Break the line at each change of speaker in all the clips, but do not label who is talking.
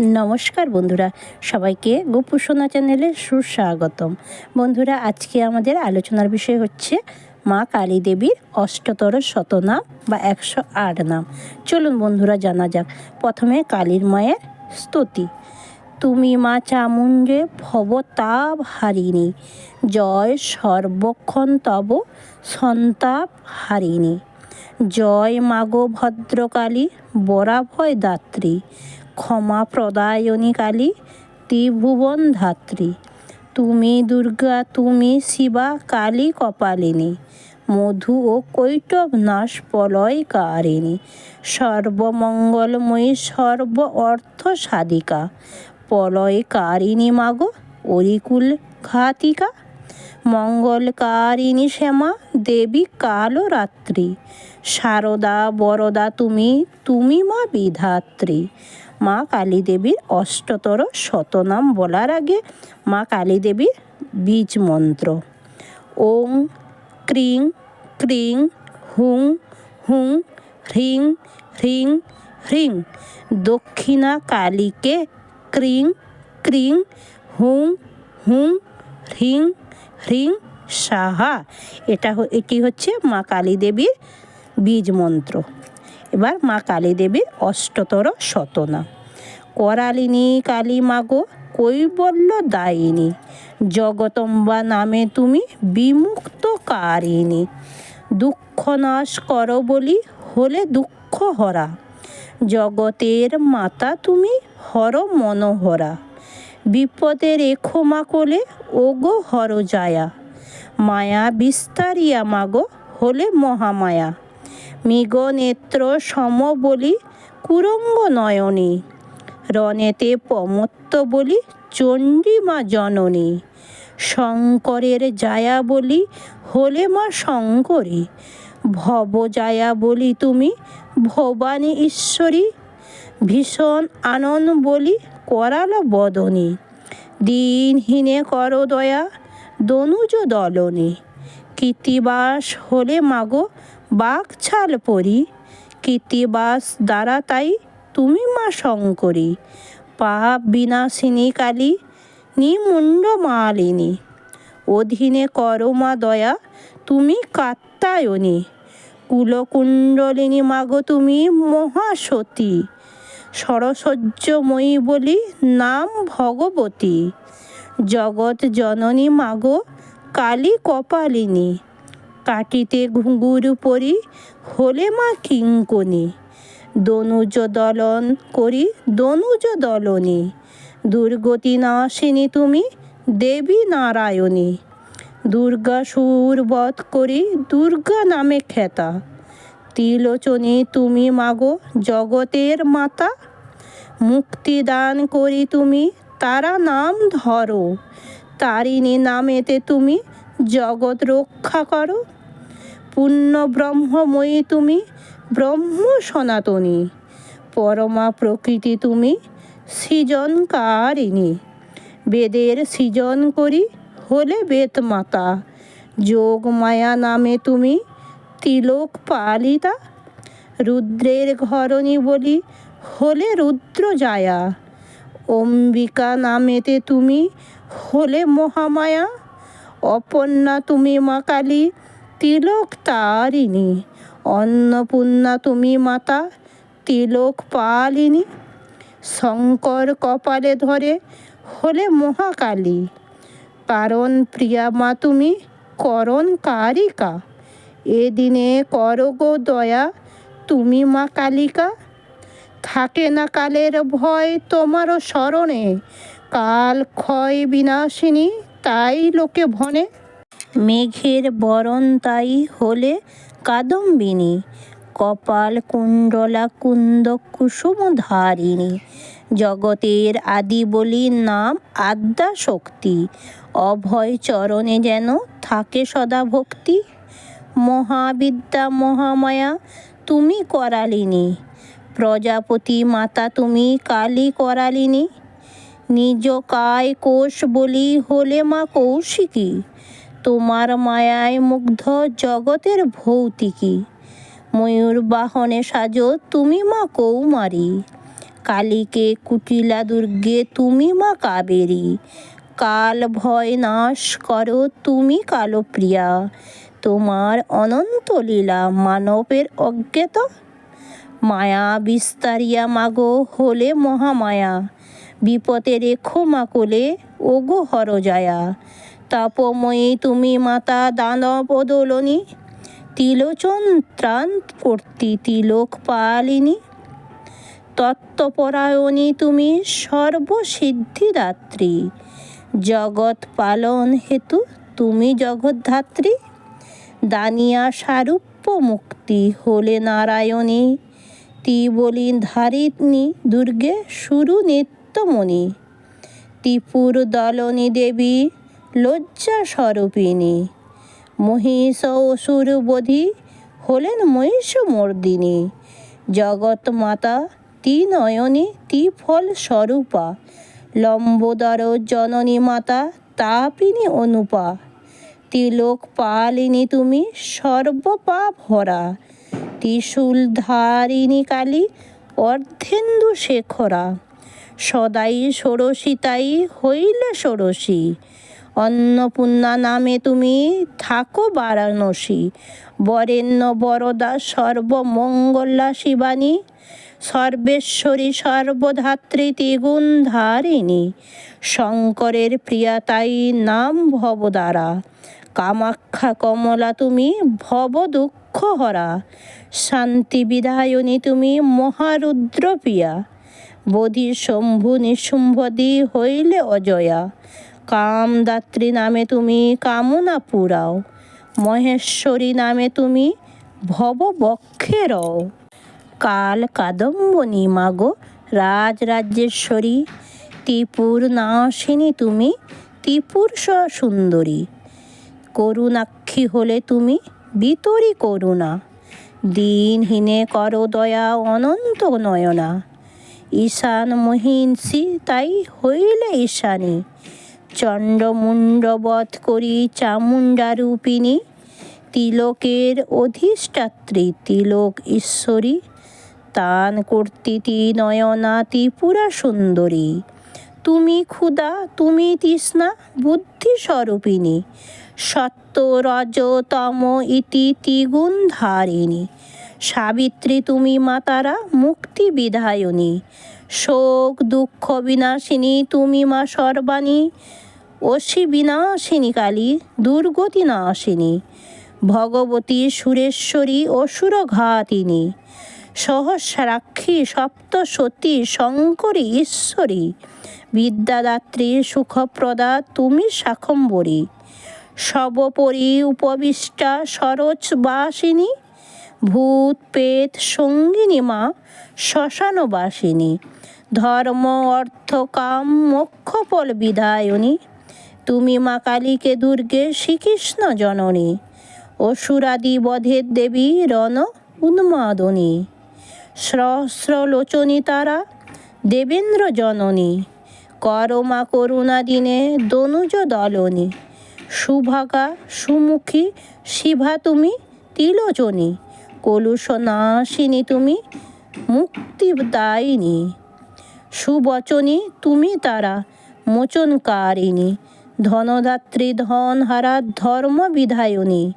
নমস্কার বন্ধুরা, সবাইকে গোপুসোনা চ্যানেলে সুস্বাগতম। বন্ধুরা, আজকে আমাদের আলোচনার বিষয় হচ্ছে মা কালী দেবীর অষ্টতর শতনাম বা একশো আট নাম। চলুন বন্ধুরা, জানা যাক। প্রথমে কালীর মায়ের স্তুতি। তুমি মা চামুণ্ডে ভবতাপ হারিণী, জয় সর্বক্ষণ তব সন্তাপ হারিণী। জয় মাগো ভদ্রকালী, বরাভয় দাত্রী ক্ষমা প্রদায়নী কালী, ত্রিভুবন ধাত্রী। তুমি দুর্গা, তুমি শিবা, কালী কপালিনী। মধু ও কৈটব নাশ প্রলয়কারিণী সর্বমঙ্গলময়ী, সর্ব অর্থ সাধিকা। প্রলয়কারিণী মাগো, অরিকুল ঘাতিকা। মঙ্গলকারিণী শ্যামা, দেবী কালো রাত্রি শারদা বরদা তুমি তুমি মা বিধাত্রী। মা কালী দেবীর অষ্টতর শতনাম বলার আগে মা কালী দেবীর বীজ মন্ত্র। ওং, ক্রিং ক্রিং, হুং হুং হ্রিং হ্রিং হ্রিং দক্ষিণা কালীকে ক্রিং ক্রিং, হুং হুং হ্রিং হ্রিং সাহা। এটা এটি হচ্ছে মা কালী দেবীর বীজ মন্ত্র। এবার মা কালী দেবীর অষ্টতর শতনা। করালিনী কালী মাগো, কৈবল্য দায়িনী। জগতম্বা নামে তুমি বিমুক্তকারিণী দুঃখ নাশ করো বলি হলে দুঃখ হরা। জগতের মাতা তুমি হর মনোহরা। বিপদে রেখো মা কোলে, ওগো হর জায়া। মায়া বিস্তারিয়া মাগো, হলে মহামায়া। মৃগ নেত্র সম বলি কুরঙ্গ নয়নী। রনেতে পমত্ত বলি চণ্ডীমা জননী। শঙ্করের জায়া বলি হলে মা শঙ্করী। ভব জায়া বলি তুমি ভবানী ঈশ্বরী। ভীষণ আনন্দ বলি করাল বদনী। দিনহীনে কর দয়া, দনুজ দলনী। কীর্তিবাস হলে মাগো বাঘ ছাল পরি কীর্তিবাস দ্বারা তাই তুমি মা শঙ্করী। পাপ বিনাশিনী কালী, নিমুণ্ড মালিনী। অধীনে করো মা দয়া, তুমি কাত্তায়নী কুলকুণ্ডলিনী মাগো তুমি মহাসতী। সরসহ্যময়ী বলি নাম ভগবতী। জগৎ জননী মাগো কালী কপালিনী। কাটিতে ঘুঙুর পরি, হলে মা কিঙ্কনি। দনুজ দলন করি দনুজ দলনী। দুর্গতি নাশিনী তুমি, দেবী নারায়ণী। দুর্গা সুর বধ করি দুর্গা নামে খ্যাতা। ত্রিলোচনী তুমি মাগো জগতের মাতা। মুক্তি দান করি তুমি, তারা নাম ধরো। তারিণী নামেতে তুমি জগৎ রক্ষা করো। পূর্ণ ব্রহ্মময়ী তুমি, ব্রহ্ম সনাতনী। পরমা প্রকৃতি তুমি, সৃজনকারিণী। বেদের সৃজন করি হলে বেদ মাতা। যোগ মায়া নামে তুমি তিলক পালিতা। রুদ্রের ঘরণী বলি হলে রুদ্র জায়া। অম্বিকা নামেতে তুমি হলে মহামায়া। অপর্ণা তুমি মা কালী, তিলক তারিণী। অন্নপূর্ণা তুমি মাতা, তিলক পালিনী। শঙ্কর কপালে ধরে হলে মহাকালী। কারণ প্রিয়া মা তুমি করণ কারিকা। এদিনে করো গো দয়া, তুমি মা কালিকা। থাকে না কালের ভয় তোমারও স্মরণে, কাল ক্ষয় বিনাশিনী। তাই লোকে ভনে। মেঘের বরণ তাই হলে কাদম্বিনী, কপাল কুণ্ডলা কুন্দ কুসুম ধারিণী জগতের আদি বলি নাম আদ্যা শক্তি অভয় চরণে যেন থাকে সদা ভক্তি। মহাবিদ্যা মহামায়া তুমি করালিনী, প্রজাপতি মাতা তুমি কালী করালিনী। নিজ কায় কোষ বলি হলে মা কৌশিকী। তোমার মায়ায় মুগ্ধ জগতের ভৌতিকী। ময়ূর বাহনে সাজো তুমি মা কৌমারী। কালীকে কুটিলা দুর্গে তুমি মা কাবেরী। কাল ভয় নাশ করো তুমি কালো প্রিয়া তোমার অনন্ত লীলা মানবের অজ্ঞাত। মায়া বিস্তারিয়া মাগো হলে মহামায়া। বিপদে রেখো মা কোলে, ওগো হরজায়া। তাপময়ী তুমি মাতা দানব দোলনী তিলোচন ত্রাণ কর্তি তিলোক পালিনী। তত্ত্বপরায়ণী তুমি সর্বসিদ্ধিদাত্রী। জগৎ পালন হেতু তুমি জগদ্ধাত্রী। দানিয়া সারূপ্য মুক্তি হলে নারায়ণী। তি বলি ধারিণী দুর্গে সুরু নিত্যমণি ত্রিপুর দলনী দেবী, লজ্জা স্বরূপিণী। মহিষ অসুর বোধি হলেন মহিষ মর্দিনী জগৎ মাতা তি নয়নী তি ফল স্বরূপা। লম্বোদর জননী মাতা, তাপিনী অনুপা। তিলোক পালিনী তুমি সর্বপাপ হরা ত্রিশূল ধারিণী কালী অর্ধেন্দু শেখরা সদাই ষোড়শিতাই হইলে ষোড়শী অন্নপূর্ণা নামে তুমি থাকো বারাণসী। বরেণ্য বরদা সর্বমঙ্গলা শিবানী। সর্বেশ্বরী সর্বধাত্রী ত্রিগুণ ধারিণী। শঙ্করের প্রিয়া তাই নাম ভবদারা কামাক্ষা কমলা তুমি ভব দুঃখ হরা শান্তি বিধায়নী তুমি মহারুদ্র প্রিয়া। বোধি শম্ভু নিশুম্ভদি হইলে অজয়া। কামদাত্রী নামে তুমি কামনা পুরাও। মহেশ্বরী নামে তুমি ভব বক্ষে রও। কাল কাদম্বনী মাগো রাজরাজ্যেশ্বরী। ত্রিপুর নাশিনী তুমি ত্রিপুর সুন্দরী। করুণাক্ষী হলে তুমি বিতরি করুণা। দিনহীনে কর দয়া অনন্ত নয়না। ঈশান মহিষী তাই হইলে ঈশানী। চণ্ডমুণ্ডবধ করি চামুণ্ডা রূপিণী। তিলকের অধিষ্ঠাত্রী, তিলক ঈশ্বরী। তান কর্তিতি নয়না ত্রিপুরা সুন্দরী। তুমি ক্ষুদা তুমি তৃষ্ণা, বুদ্ধি স্বরূপিণী। সত্য, রজ, তম ইতি, ত্রিগুণ ধারিণী। সাবিত্রী তুমি মাতারা মুক্তি বিধায়নী। শোক, দুঃখ বিনাশিনী তুমি মা সর্বাণী। অসি বিনাশিনী কালী, দুর্গতি নাশিনী। ভগবতী সুরেশ্বরী অসুর ঘাতিনী। সহস্রাক্ষী সপ্তসতী শঙ্করী ঈশ্বরী। বিদ্যাদাত্রী সুখপ্রদা তুমি শাখম্বরী। সর্বোপরি উপবিষ্টা সরোজ বাসিনী ভূত সঙ্গিনী মা, শ্মশানবাসিনী, ধর্ম, অর্থ, কাম মোক্ষফল বিধায়নী। তুমি মা কালীকে দুর্গে শ্রীকৃষ্ণ জননী। অসুরাদি বধের দেবী রণ উন্মাদনী। সহস্রলোচনী তারা দেবেন্দ্র জননী। করমা করুণা দিনে দনুজ দলনী। সুভাগা, সুমুখী, শিভা তুমি তিলোচনী কলুষ নাশিনী তুমি মুক্তিদায়িনী সুবচনী তুমি তারা, মোচনকারিণী। ধনদাত্রী ধনহারা ধর্ম বিধায়নী।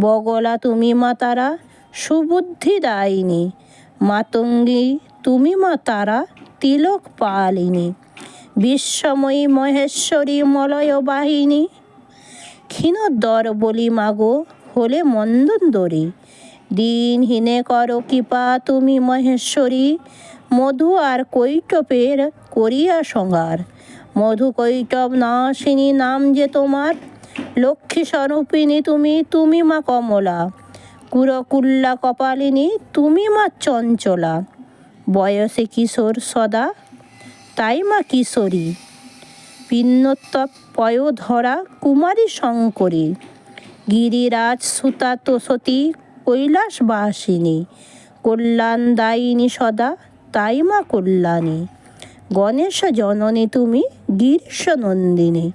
বগলা তুমি মা তারা সুবুদ্ধিদায়িনী মাতঙ্গী তুমি মা তারা, তিলক পালিনী। বিশ্বময়ী মহেশ্বরী মলয় বাহিনী। ক্ষীণোদ্দর বলি মাগো হলে মন্দন্দরী। দিনহীনে করো কৃপা তুমি মহেশ্বরী। মধু আর কৈটপের করিয়া সংহার মধু কৈটব নাশিনী নাম যে তোমার। লক্ষ্মী স্বরূপিণী তুমি তুমি মা কমলা। কুরকুল্লা কপালিনী তুমি মা চঞ্চলা। বয়সে কিশোর সদা, তাই মা কিশোরী। পিন্নতপ পয় ধরা কুমারী শঙ্করী। গিরিরাজ সুতা তোষতী কৈলাসবাসিনী কল্যাণদায়িনী সদা, তাই মা কল্যাণী। গণেশ জননী তুমি, গিরিশ নন্দিনী।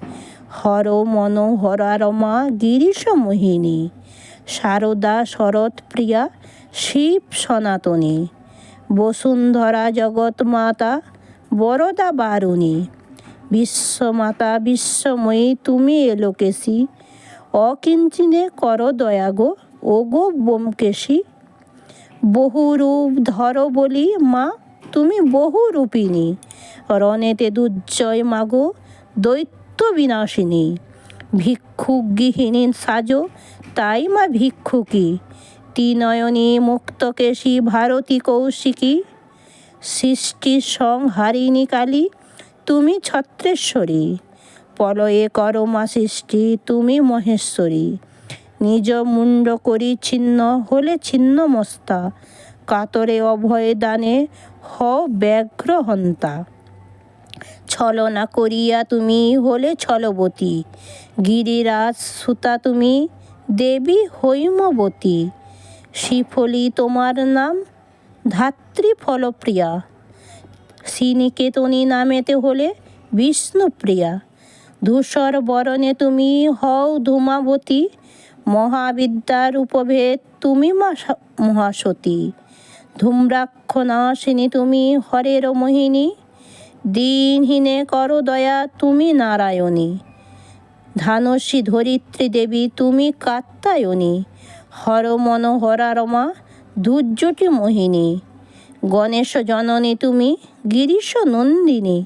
হর মনোহরা রমা গিরিশ মোহিনী। শারদা শরৎ প্রিয়া, শিব সনাতনী। বসুন্ধরা জগৎ মাতা, বরদা বারুণী। বিশ্বমাতা বিশ্বময়ী তুমি এলোকেশী অকিঞ্চিনে কর দয়া গো ও গো বোমকেশী বহু রূপ ধর বলি মা, তুমি বহু রূপিণী। রণেতে দুর্জয় মাগো, দৈত্য বিনাশিনী। ভিক্ষুক গৃহিণী সাজো, তাই মা ভিক্ষুকী। ত্রিনয়নী মুক্তকেশী ভারতী কৌশিকী। সৃষ্টি সংহারিণী কালী, তুমি ছত্রেশ্বরী। পলয়ে করো মা সৃষ্টি, তুমি মহেশ্বরী। নিজ মুন্ড করি ছিন্ন হলে ছিন্ন মস্তা। কাতরে অভয় দানে হ ব্যাঘ্র হন্তা। ছলনা করিয়া তুমি হলে ছলবতী। গিরিরাজ সুতা তুমি, দেবী হৈমবতী। শিফলি তোমার নাম, ধাত্রী ফলপ্রিয়া। শ্রীনিকেতনী নামেতে হলে বিষ্ণুপ্রিয়া। ধূসর বরণে তুমি হও ধূমাবতী। মহাবিদ্যার উপভেদ তুমি মহাসতী। ধূম্রাক্ষনাশিনী তুমি হরের মোহিনী। দিনহীনে করো দয়া তুমি নারায়ণী। ধানসী ধরিত্রী দেবী তুমি কাত্তায়নী হর মনোহরা রমা দুর্যটি মোহিনী। গণেশ জননী তুমি গিরিশ নন্দিনী।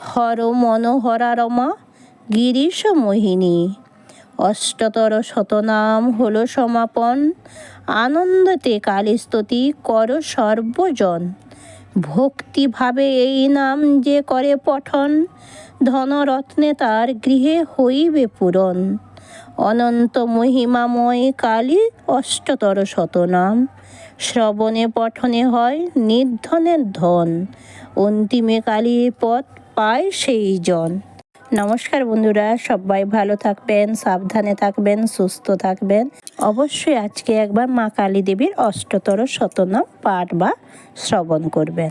হর মনোহরা রমা গিরিশ মোহিনী। অষ্টতর শতনাম হল সমাপন। আনন্দতে কালীস্তুতি কর সর্বজন। ভক্তিভাবে এই নাম যে করে পঠন, ধনরত্নে তার গৃহে হইবে পূরণ। অনন্ত মহিমাময় কালী অষ্টতর শতনাম। শ্রবণে পঠনে হয় নির্ধনের ধন। অন্তিমে কালীর পথ পায় সেই জন নমস্কার বন্ধুরা, সবাই ভালো থাকবেন, সাবধানে থাকবেন, সুস্থ থাকবেন। অবশ্যই আজকে একবার মা কালী দেবীর অষ্টতর শতনাম পাঠ বা শ্রবণ করবেন।